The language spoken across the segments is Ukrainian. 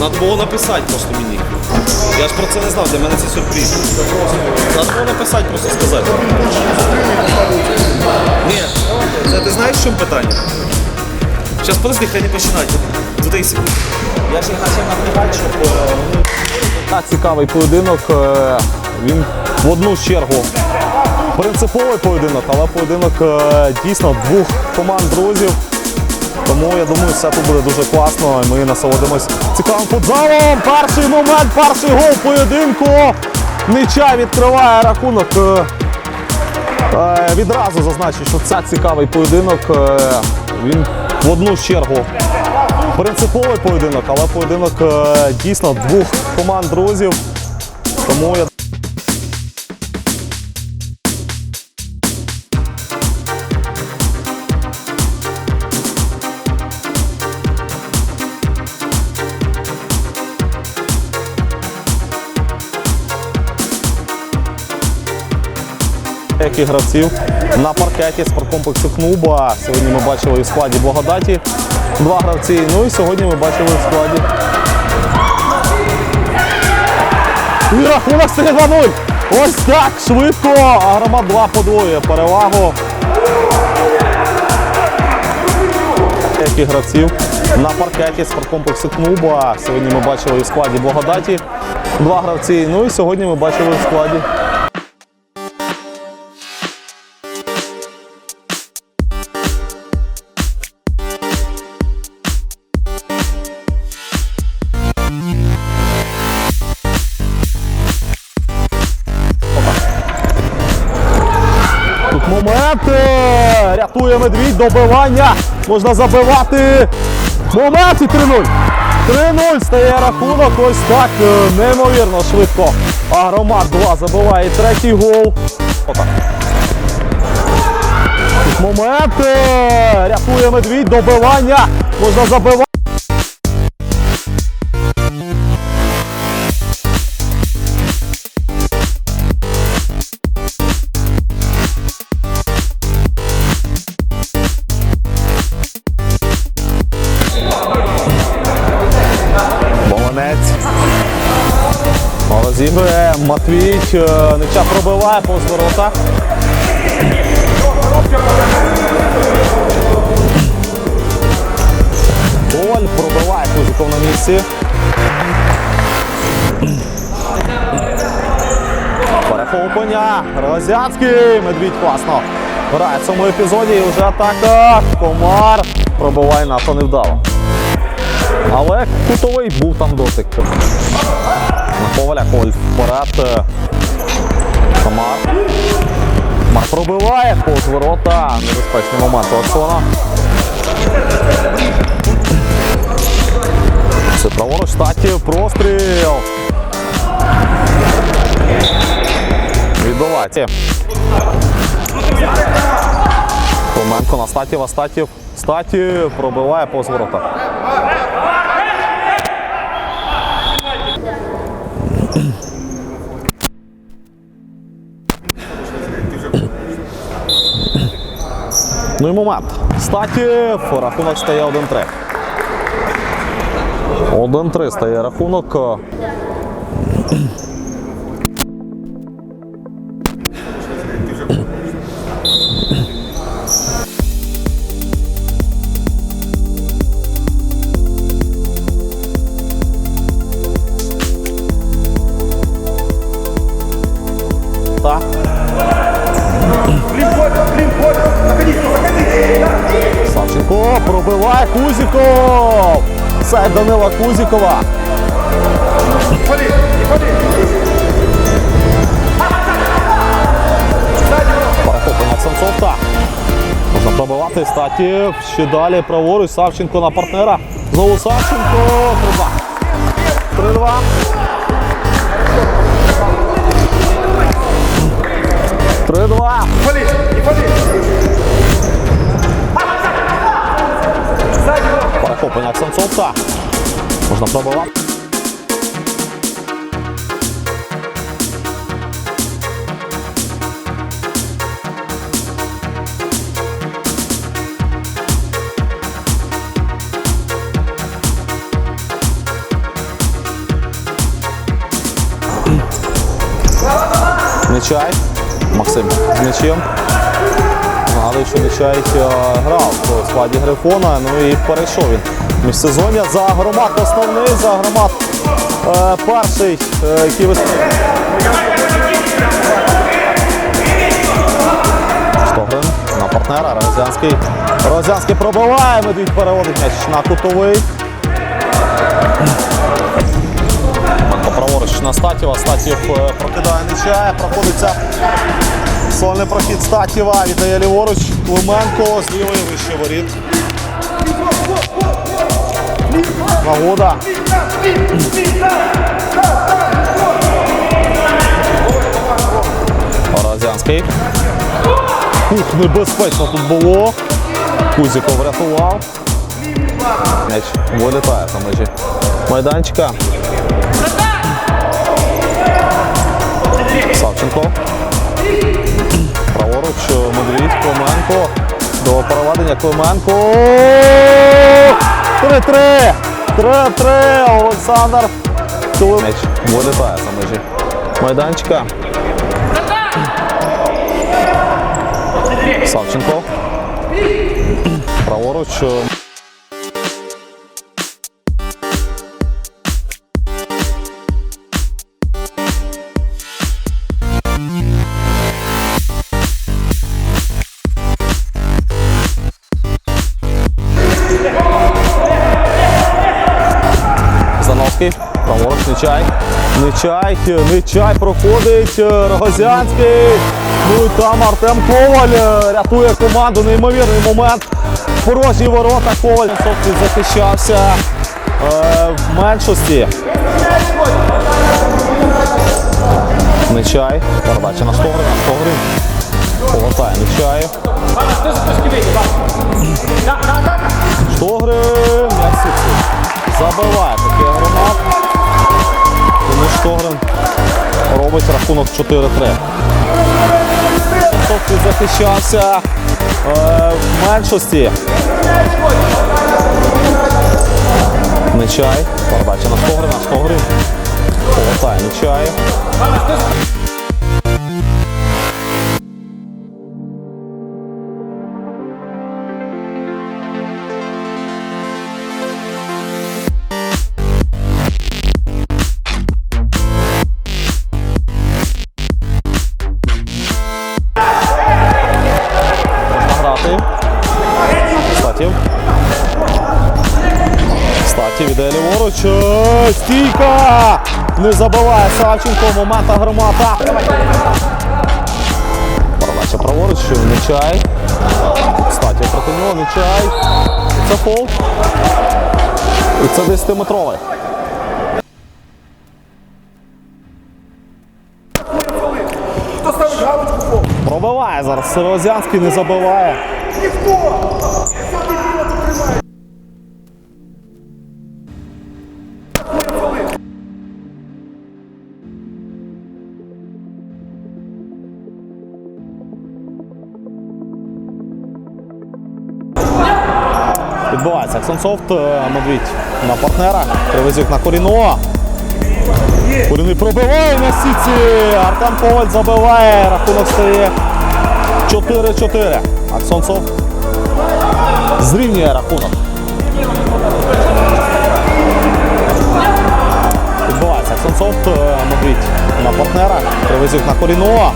Надо було написати просто мені. Я ж про це не знав, для мене це сюрприз. Надо було написати, просто сказати. Ні, це ти знаєш, в чому питання? Зараз подожди, хай не починать. За 3 секунди. Я ще хотів напрягати, щоб е, Так, цікавий поєдинок. Е, Він в одну чергу принциповий поєдинок, але поєдинок е, дійсно двох команд друзів. Тому я думаю, все тут буде дуже класно. Ми насолодимось цікавим футзалом. Перший момент, перший гол поєдинку. Ніча відкриває рахунок. Е, е, Відразу зазначу, що це цікавий поєдинок. Е, Він в одну чергу принциповий поєдинок, але поєдинок дійсно двох команд друзів. Тому я деяких гравців на паркеті спорткомплексу Кнуба. Сьогодні ми бачили в складі Благодаті два гравці. Ну і сьогодні ми бачили в складі. Рахунок стає 2-0. Ось так швидко. Агромат 2 подвоює перевагу. Деяких гравців на паркеті спорткомплексу Кнуба. Сьогодні ми бачили в складі Благодаті два гравці. Ну і сьогодні ми бачили в складі. Момент. Рятує медвідь, добивання. Можна забивати. Момент і 3-0. 3-0 стає рахунок. Ось так. е, Неймовірно швидко. Агромат 2 забиває третій гол. Отак. Момент. е, Рятує медвідь, добивання. Можна забивати. Розігрує Матвій. е, Неча пробиває повз ворота. Голь пробиває Кузиков на місці. Перехоплення. Розяцький. Медвідь класно. Грає в цьому епізоді і вже атака. Комар пробиває НАТО невдало. Але кутовий був там дотик. Коваля Коваль вперед. Комар. Комар пробиває повз ворота. Небезпечний момент у Аксона. Це праворуч Татів. Простріл. Відбивається. Коменко на Статєва. Статів. Статів пробиває повз ворота. Ну і момент. Статів. Рахунок стає 1-3. 1-3 стає рахунок. Пробиває Кузіков. Сайт Данила Кузікова. Перехоплення Ценцовта. Можна пробивати статів. Ще далі праворуч. Савченко на партнера. Знову Савченко. 3-2. 3-2. Три-два. захоплення солнца. Можно пробовать. Нечай. Максим з нічим. Нечай е, грав у складі Грифона, ну і перейшов він міжсезоння за громад основний, за громад е, перший, е, який виступив. Штогрин на партнера. Розянський. Розянський пробиває. Медвідь переводить м'яч на кутовий. Праворуч на Статєва. Статєв е, прокидає нечая. Проходиться сольний прохід Статєва. Віддає ліворуч. Клименко з лівої вище воріт. Нагода. Розянський. Ух, небезпечно тут було. Кузіков врятував. М'яч вилітає за межі майданчика. Савченко. Медвідь, Клименко. До проведення Клименко. 3-3. 3-3. Олександр. Меч вилітає за межі майданчика. Савченко. Праворуч. Нечай. Нечай проходить. Рогозянський. Ну і там Артем Коваль е, рятує команду. Неймовірний момент. Порожні ворота Коваль. Собственно, захищався е, в меншості. Нечай. Передача на Штогрин. Штогрин. Повертає Нечай. Штогрин. М'яч. Забиває такий громад. Штогрин робить рахунок 4-3. Тобто захищався е, в меншості. Нечай. Передача на Штогрина. Штогрин. Повертає Нечай. Статів іде ліворуч. Стійка! Не забиває Савченко. Момент гармата. Передача праворуч. Нечай. Статів проти нього. Нечай. Це фол. І це 10-метровий. Пробиває зараз. Сирозянський не забиває. Відбувається Аксонсофт, е, Медвідь на партнера, привезуть на Коріно. Коріний пробиває на сіці. Артем Коваль забиває. Рахунок стає 4-4. Аксонсофт зрівнює рахунок. Відбувається Аксонсофт, е, Медвідь на партнера, привезуть на Коріно.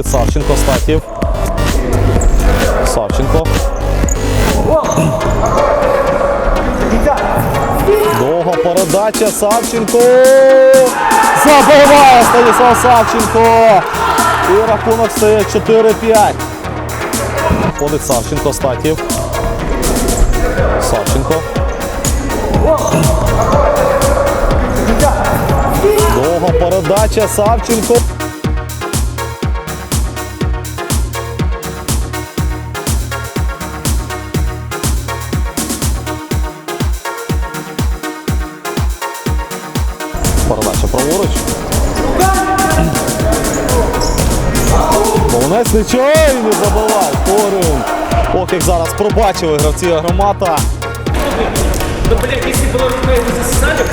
Ходить Савченко, Статів. Савченко. Довга передача Савченко. Забиває Станіслав Савченко. І рахунок стає 4-5. Ходить Савченко, Статів. Савченко. Довга передача Савченко. Волонець не забиває. Корин. Ох, як зараз пробачили гравці агромата. Ну, блядь, если было рукой засосать,